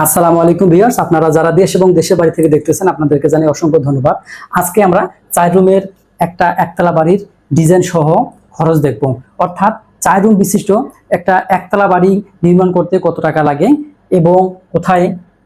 আসসালামু আলাইকুম ভিউয়ার্স, আপনারা যারা দেশ এবং দেশের বাড়ি থেকে দেখতেছেন, আপনাদেরকে জানাই অসংখ্য ধন্যবাদ। আজকে আমরা চার রুমের একটা একতলা বাড়ির ডিজাইন সহ খরচ দেখব। অর্থাৎ চার রুম বিশিষ্ট একটা একতলা বাড়ি নির্মাণ করতে কত টাকা লাগে এবং কোথায়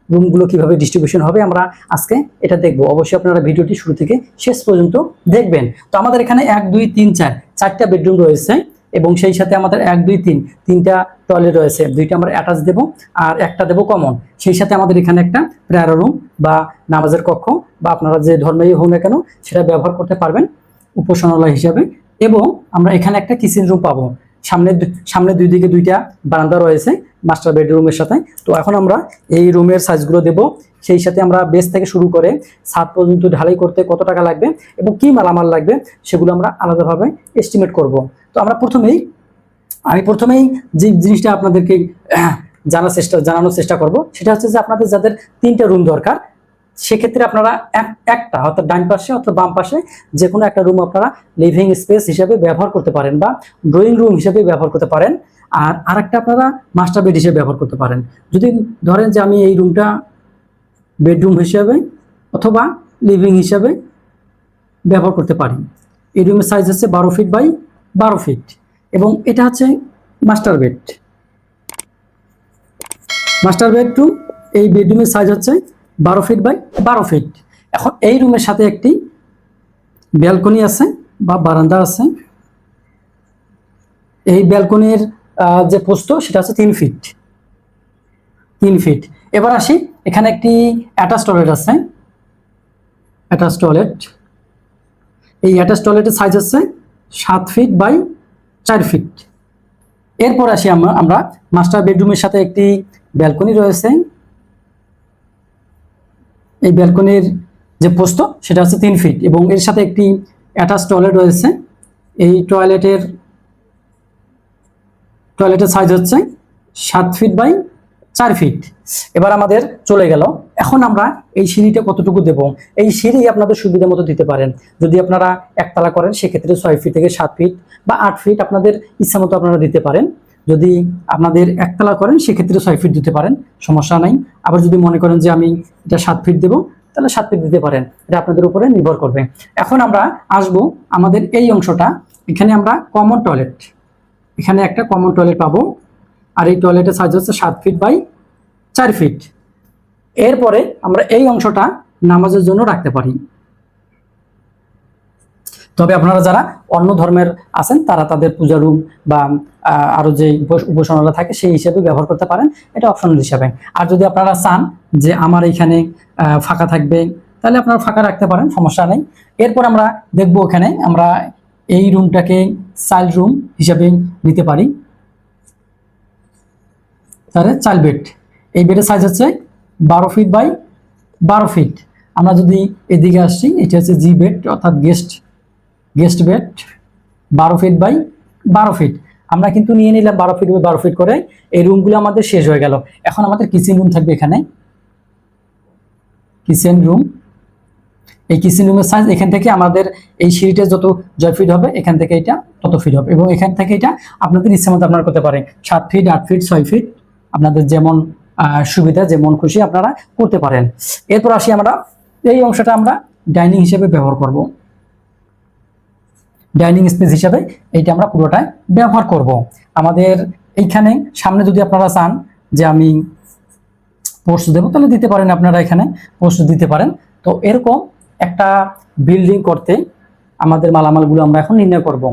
রুমগুলো কীভাবে ডিস্ট্রিবিউশন হবে আমরা আজকে এটা দেখব। অবশ্যই আপনারা ভিডিওটি শুরু থেকে শেষ পর্যন্ত দেখবেন। তো আমাদের এখানে এক, দুই, তিন, চার, চারটা বেডরুম রয়েছে। এবং সেই সাথে আমাদের এক, দুই, তিন, তিনটা টয়লেট রয়েছে। দুইটা আমরা অ্যাটাচ দেবো আর একটা দেবো কমন সেই সাথে আমাদের এখানে একটা প্রেয়ার রুম বা নামাজের কক্ষ বা আপনারা যে ধর্মেই হোক না কেন সেটা ব্যবহার করতে পারবেন উপাসনালয় হিসাবে। এবং আমরা এখানে একটা কিচেন রুম পাবো। সামনে সামনে দুই দিকে দুইটা বারান্দা রয়েছে। মাস্টার বেডরুমের সাথে। তো এখন আমরা এই রুমের সাইজগুলো দেব। সেই সাথে আমরা বেস থেকে শুরু করে ছাদ পর্যন্ত ঢালাই করতে কত টাকা লাগবে এবং কি মালামাল লাগবে সেগুলো আমরা আলাদাভাবে এস্টিমেট করব। তো আমরা প্রথমেই, আমি প্রথমেই যে জিনিসটা আপনাদেরকে জানার চেষ্টা, জানানোর চেষ্টা করব, সেটা হচ্ছে যে আপনাদের যাদের তিনটা রুম দরকার সেক্ষেত্রে আপনারা এক, একটা, অর্থাৎ ডান পাশে অর্থাৎ বাম পাশে যে কোনো একটা রুম আপনারা লিভিং স্পেস হিসেবে ব্যবহার করতে পারেন বা ড্রয়িং রুম হিসেবে ব্যবহার করতে পারেন। আর আরেকটা আপনারা মাস্টার বেড হিসেবে ব্যবহার করতে পারেন। যদি ধরেন যে আমি এই রুমটা বেডরুম হিসেবে অথবা লিভিং হিসেবে ব্যবহার করতে পারি। এই রুমের সাইজ হচ্ছে বারো ফিট বাই বারো ফিট এবং এটা হচ্ছে মাস্টার বেড মাস্টার বেডরুম এই বেডরুমের সাইজ হচ্ছে বারো ফিট বাই বারো ফিট এখন এই রুমের সাথে একটি ব্যালকনি আছে বা বারান্দা আছে। এই ব্যালকনির যে পোস্ত, সেটা হচ্ছে তিন ফিট তিন ফিট এবার আসি, এখানে একটি অ্যাটাচ টয়লেট আছে। অ্যাটাচ টয়লেট এই অ্যাটাচ টয়লেটের সাইজ হচ্ছে সাত ফিট বাই চার ফিট এরপর আসি আমরা আমরা মাস্টার বেডরুমের সাথে একটি ব্যালকনি রয়েছে। এই ব্যালকনির যে পোস্ত, সেটা হচ্ছে তিন ফিট এবং এর সাথে একটি অ্যাটাচ টয়লেট রয়েছে। এই টয়লেটের টয়লেটের সাইজ হচ্ছে সাত ফিট বাই চার ফিট এবার আমাদের চলে গেল। এখন আমরা এই সিঁড়িটা কতটুকু দেব? এই সিঁড়ি আপনাদের সুবিধা মতো দিতে পারেন। যদি আপনারা একতলা করেন, সেক্ষেত্রে ছয় ফিট থেকে সাত ফিট বা আট ফিট আপনাদের ইচ্ছা মতো আপনারা দিতে পারেন। যদি আপনাদের একতলা করেন, সেক্ষেত্রে ছয় ফিট দিতে পারেন, সমস্যা নাই। আবার যদি মনে করেন যে আমি এটা সাত ফিট দেবো, তাহলে সাত ফিট দিতে পারেন। এটা আপনাদের উপরে নির্ভর করবে। এখন আমরা আসব আমাদের এই অংশটা। এখানে আমরা কমন টয়লেট এখানে একটা কমন টয়লেট পাবো। আর এই টয়লেটের সাইজ হচ্ছে সাত ফিট বাই চার ফিট এরপরে আমরা এই অংশটা নামাজের জন্য রাখতে পারি। তবে আপনারা যারা অন্য ধর্মের আছেন তারা তাদের পূজা রুম বা আহ, আরও যে উপস- উপাসনালয় থাকে সেই হিসেবে ব্যবহার করতে পারেন। এটা অপশনাল হিসাবে। আর যদি আপনারা চান যে আমার এখানে ফাঁকা থাকবে তাহলে আপনারা ফাঁকা রাখতে পারেন সমস্যা নেই। এরপর আমরা দেখব ওখানে আমরা এই রুমটাকে চাইল্ড রুম হিসাবে নিতে পারি। তাহলে চাইল্ড বেড। এই বেডের সাইজ হচ্ছে বারো ফিট বাই বারো ফিট আমরা যদি এদিকে আসছি এটা হচ্ছে জি বেড অর্থাৎ গেস্ট গেস্ট বেড বারো ফিট বাই বারো ফিট আমরা কিন্তু নিয়ে নিলাম বারো ফিট বাই বারো ফিট করে। এই রুমগুলো আমাদের শেষ হয়ে গেল। এখন আমাদের কিচেন রুম থাকবে এখানে। কিচেন রুম এই কিচেন রুমের সাইজ এখান থেকে আমাদের এই সিঁড়িটা যত জয় ফিট হবে, এখান থেকে এটা তত ফিট হবে। এবং এখান থেকে এটা আপনাদের ইচ্ছে মতো আপনারা করতে পারেন। সাত ফিট আট ফিট ছয় ফিট আপনাদের যেমন সুবিধা, যেমন খুশি আপনারা করতে পারেন। এরপর আসি আমরা, এই অংশটা আমরা ডাইনিং হিসেবে ব্যবহার করব। ডাইনিং স্পেস হিসাবে এইটা আমরা পুরোটাই ব্যবহার করব। আমাদের এইখানে সামনে যদি আপনারা চান যে আমি পোস্ট দেবো, তাহলে দিতে পারেন আপনারা এখানে পোস্ট দিতে পারেন। তো এরকম একটা বিল্ডিং করতে আমাদের মালামালগুলো আমরা এখন নির্ণয় করব।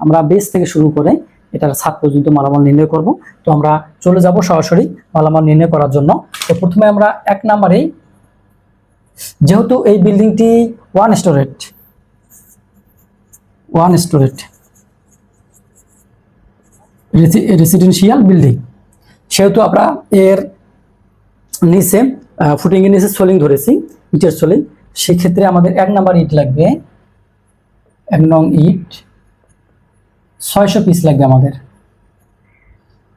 আমরা বেস থেকে শুরু করে এটার ছাদ পর্যন্ত মালামাল নির্ণয় করব। তো আমরা চলে যাব সরাসরি মালামাল নির্ণয় করার জন্য। তো প্রথমে আমরা এক নাম্বারেই যেহেতু এই বিল্ডিংটি one storeyed one storeyed residential building সেহেতু আমরা এর নিচে ফুটিংয়ের নিচে সোলিং ধরেছি ইটের সোলিং সেক্ষেত্রে আমাদের এক নাম্বার ইট লাগবে। এক নং ইট। ছয়শো পিস লাগবে আমাদের।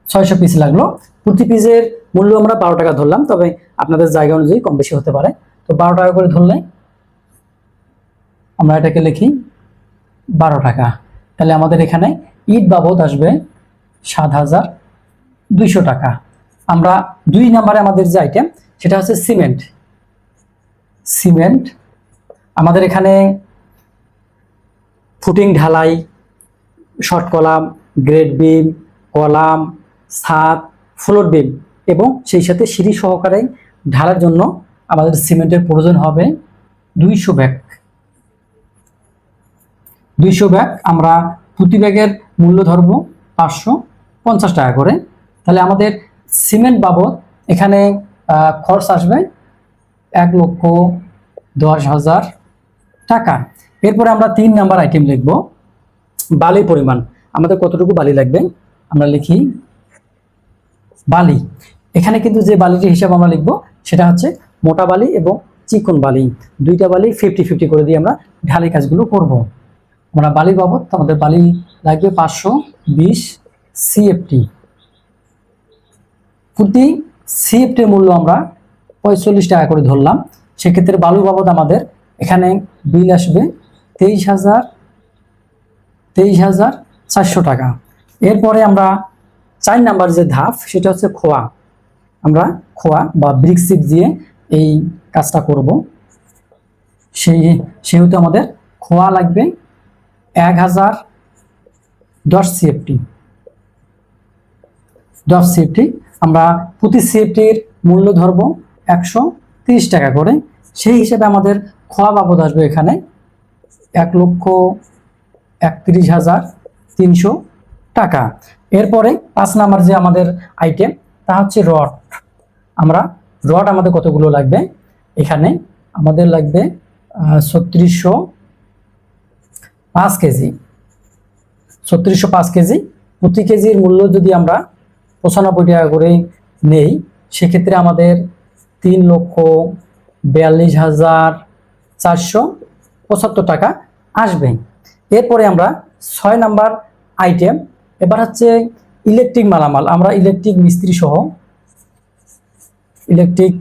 ছয়শো পিস লাগল। প্রতি পিসের মূল্য আমরা বারো টাকা ধরলাম, তবে আপনাদের জায়গা অনুযায়ী কম বেশি হতে পারে। তো বারো টাকা করে ধরলে আমরা এটাকে লিখি বারো টাকা। তাহলে আমাদের এখানে ইট বাবদ আসবে সাত হাজার দুইশো টাকা। আমরা দুই নাম্বারে আমাদের যে আইটেম সেটা হচ্ছে সিমেন্ট সিমেন্ট আমাদের এখানে ফুটিং ঢালাই short column grade beam column, ছাদ ফ্লোর বিম এবং সেই সাথে সিঁড়ি সহকারে ঢালার জন্য আমাদের সিমেন্টের প্রয়োজন হবে দুইশো ব্যাগ। দুইশো ব্যাগ আমরা প্রতি ব্যাগের মূল্য ধরব পাঁচশো পঞ্চাশ টাকা করে। তাহলে আমাদের সিমেন্ট বাবদ এখানে খরচ আসবে এক লক্ষ দশ হাজার টাকা। এরপরে আমরা তিন নাম্বার আইটেম লিখব বালির পরিমাণ। আমাদের কতটুকু বালি লাগবে? আমরা লিখি বালি। এখানে কিন্তু যে বালিটির হিসাব আমরা লিখব, সেটা হচ্ছে মোটা বালি এবং চিকন বালি। দুইটা বালি ফিফটি ফিফটি করে দিয়ে আমরা ঢালাই কাজগুলো করব। আমরা বালি বাবদ আমাদের বালি লাগবে পাঁচশো বিশ সিএফটি প্রতি সিএফটির মূল্য আমরা পঁয়তাল্লিশ টাকা করে ধরলাম। সেক্ষেত্রে বালু বাবদ আমাদের এখানে বিল আসবে তেইশ হাজার তেইশ হাজার চারশো টাকা। এরপরে আমরা চার নাম্বার যে ধাপ, সেটা হচ্ছে খোয়া। আমরা খোয়া বা ব্রিক সিপ দিয়ে এই কাজটা করব। সেই সেহেতু আমাদের খোয়া লাগবে। এক হাজার দশ সিএফটি দশ সিএফটি আমরা প্রতি সিএফটির মূল্য ধরব একশো তিরিশ টাকা করে। সেই হিসেবে আমাদের খোয়া বাবদ আসবে এখানে এক লক্ষ একত্রিশ হাজার তিনশো টাকা। এরপরে পাঁচ নাম্বার যে আমাদের আইটেম তা হচ্ছে রড আমরা রড আমাদের কতগুলো লাগবে? এখানে আমাদের লাগবে ছত্রিশশো পাঁচ কেজি, ছত্রিশশো পাঁচ কেজি। প্রতি কেজির মূল্য যদি আমরা পঁচানব্বই টাকা করে নেই, সেক্ষেত্রে আমাদের তিন লক্ষ বিয়াল্লিশ হাজার চারশো পঁচাত্তর টাকা আসবে। এরপরে আমরা ছয় নাম্বার আইটেম এবার হচ্ছে ইলেকট্রিক মালামাল। আমরা ইলেকট্রিক মিস্ত্রি সহ ইলেকট্রিক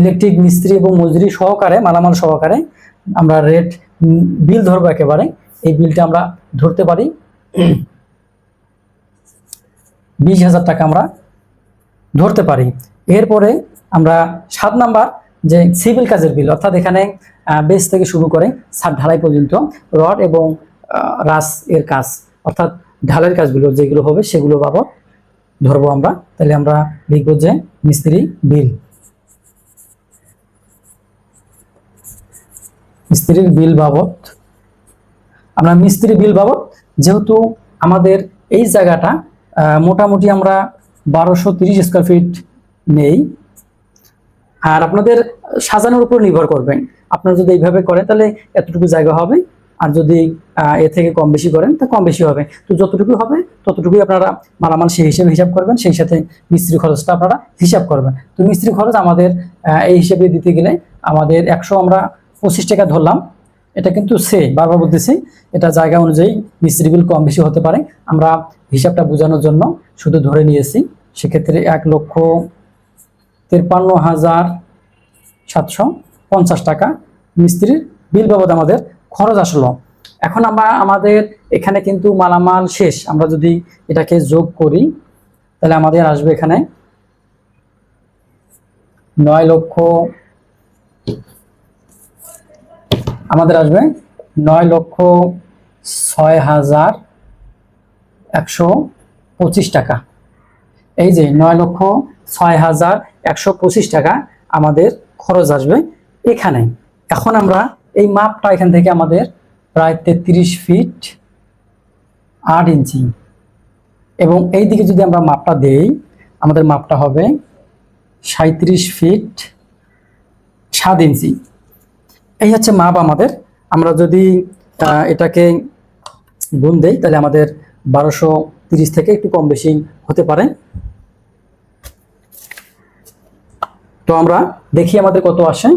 ইলেকট্রিক মিস্ত্রি এবং মজুরি সহকারে, মালামাল সহকারে আমরা রেট বিল ধরবো একেবারে, এই বিলটা আমরা ধরতে পারি। বিশ হাজার টাকা আমরা ধরতে পারি। এরপরে আমরা সাত নাম্বার যে সিভিল কাজের বিল, অর্থাৎ এখানে বেস থেকে শুরু করে ছাদ ঢালাই পর্যন্ত রড এবং রাস এর কাজ, অর্থাৎ ঢালের কাজগুলো যেগুলো হবে সেগুলো বাবদ ধরবো আমরা। তাহলে আমরা লিখব যে মিস্ত্রি বিল। মিস্ত্রির বিল বাবদ, আমরা মিস্ত্রি বিল বাবদ, যেহেতু আমাদের এই জায়গাটা মোটামুটি আমরা বারোশো তিরিশ স্কোয়ার ফিট নেই। আর আপনাদের সাজানোর উপর নির্ভর করবেন আপনারা যদি এইভাবে করেন তাহলে এতটুকু জায়গা হবে। আর যদি এর থেকে কম বেশি করেন, তা কম বেশি হবে। তো যতটুকু হবে, ততটুকুই আপনারা মালামাল সেই হিসেবে হিসাব করবেন, সেই সাথে মিস্ত্রি খরচটা আপনারা হিসাব করবেন। তো মিস্ত্রি খরচ আমাদের এই হিসেবে দিতে গেলে আমাদের একশো আমরা পঁচিশ টাকা ধরলাম। এটা কিন্তু সে বারবার বলতেছি, এটা জায়গা অনুযায়ী মিস্ত্রি বিল কম বেশি হতে পারে। আমরা হিসাবটা বোঝানোর জন্য শুধু ধরে নিয়েছি। সেক্ষেত্রে এক লক্ষ তিপ্পান্ন হাজার সাতশো পঞ্চাশ টাকা মিস্ত্রির বিল বাবদ আমাদের খরচ আসলো। এখন আমরা আমাদের এখানে কিন্তু মালামাল শেষ। আমরা যদি এটাকে যোগ করি, তাহলে আমাদের আসবে এখানে নয় লক্ষ আমাদের আসবে নয় লক্ষ ছয় হাজার একশো পঁচিশ টাকা। এই যে নয় লক্ষ ছয় হাজার একশো পঁচিশ টাকা আমাদের খরচ আসবে এখানে। এখন আমরা এই মাপটা এখান থেকে আমাদের প্রায় তেত্রিশ ফিট আট ইঞ্চি। এবং এই দিকে যদি আমরা মাপটা দেই, আমাদের মাপটা হবে সাঁত্রিশ ফিট সাত ইঞ্চি। এই হচ্ছে মাপ আমাদের। আমরা যদি এটাকে গুণ দেই, তাহলে আমাদের বারোশো তিরিশ থেকে একটু কম বেশি হতে পারে। তো আমরা দেখি আমাদের কত আসে।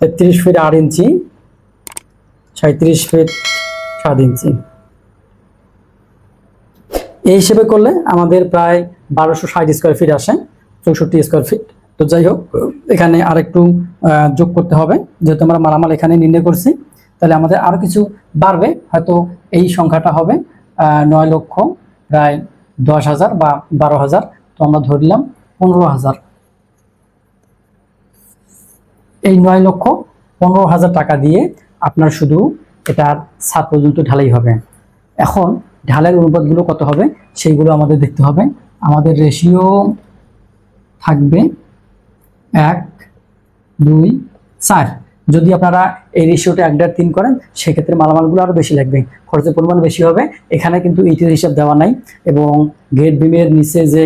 তেত্রিশ ফিট আট ইঞ্চি সাঁত্রিশ ফিট সাত ইঞ্চি। এই হিসেবে করলে আমাদের প্রায় বারোশো ষাট স্কোয়ার ফিট আসে, চৌষট্টি স্কোয়ার ফিট তো যাই হোক এখানে আরেকটু আহ, যোগ করতে হবে। যেহেতু আমরা মালামাল এখানে নির্ণয় করছি তাহলে আমাদের আরও কিছু বাড়বে। হয়তো এই সংখ্যাটা হবে নয় লক্ষ প্রায় দশ হাজার বা বারো হাজার। তো আমরা ধরলাম পনেরো হাজার। এই নয় লক্ষ পনেরো হাজার টাকা দিয়ে আপনার শুধু এটার সাত পর্যন্ত ঢালাই হবে। এখন ঢালাইয়ের অনুপাতগুলো কত হবে সেইগুলো আমাদের দেখতে হবে। আমাদের রেশিও থাকবে এক, দুই, চার। যদি আপনারা এই রেশিওটা এক দেড় তিন করেন, সেক্ষেত্রে মালামালগুলো আরও বেশি লাগবে। খরচের পরিমাণ বেশি হবে। এখানে কিন্তু ইটের হিসাব দেওয়া নাই এবং গেট বিমের নিচে যে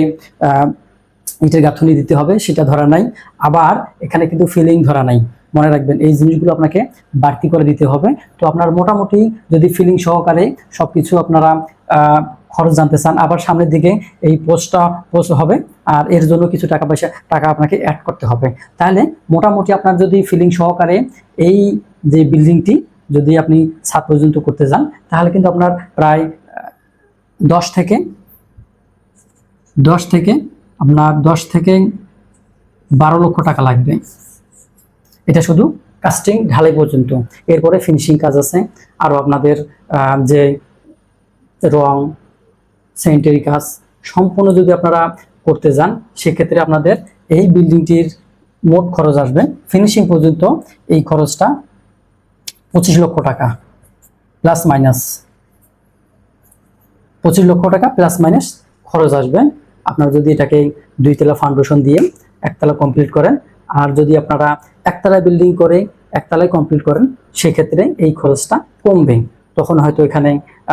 ইটের গাঁথনি দিতে হবে, সেটা ধরা নাই। আবার এখানে কিন্তু ফিলিং ধরা নাই। মনে রাখবেন, এই জিনিসগুলো আপনাকে বাড়তি করে দিতে হবে। তো আপনার মোটামুটি যদি ফিলিং সহকারে সব কিছু আপনারা খরচ জানতে চান, আবার সামনের দিকে এই পোস্টটা পোস্ট হবে আর এর জন্য কিছু টাকা পয়সা, টাকা আপনাকে অ্যাড করতে হবে। তাহলে মোটামুটি আপনার যদি ফিলিং সহকারে এই যে বিল্ডিংটি যদি আপনি সাত পর্যন্ত করতে যান, তাহলে কিন্তু আপনার প্রায় দশ থেকে দশ থেকে আপনার দশ থেকে বারো লক্ষ টাকা লাগবে। এটা শুধু কাস্টিং ঢালাই পর্যন্ত। এরপরে ফিনিশিং কাজ আছে। আরও আপনাদের যে রং সেন্টারি কাজ সম্পূর্ণ যদি আপনারা করতে যান, সেক্ষেত্রে আপনাদের এই বিল্ডিংটির মোট খরচ আসবে ফিনিশিং পর্যন্ত এই খরচটা পঁচিশ লক্ষ টাকা প্লাস মাইনাস পঁচিশ লক্ষ টাকা প্লাস মাইনাস খরচ আসবে। আপনারা যদি এটাকে দুইতলা ফাউন্ডেশন দিয়ে একতলা কমপ্লিট করেন, আর যদি আপনারা একতলা বিল্ডিং করে একতলায় কমপ্লিট করেন, সেক্ষেত্রে এই খরচটা কমবে। তখন হয়তো এখানে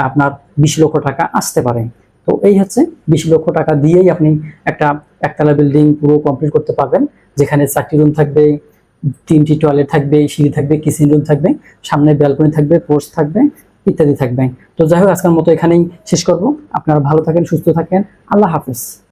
আপনার বিশ লক্ষ টাকা আসতে পারে। তো এই হচ্ছে বিশ লক্ষ টাকা দিয়েই আপনি একটা একতলা বিল্ডিং পুরো কমপ্লিট করতে পারবেন, যেখানে চারটি রুম থাকবে, তিনটি টয়লেট থাকবে, সিঁড়ি থাকবে কিচেন রুম থাকবে, সামনে ব্যালকনি থাকবে পোস্ট থাকবে, ইত্যাদি থাকবে। তো যাই হোক, আজকের মতো এখানেই শেষ করব। আপনারা ভালো থাকেন, সুস্থ থাকেন। আল্লাহ হাফিজ।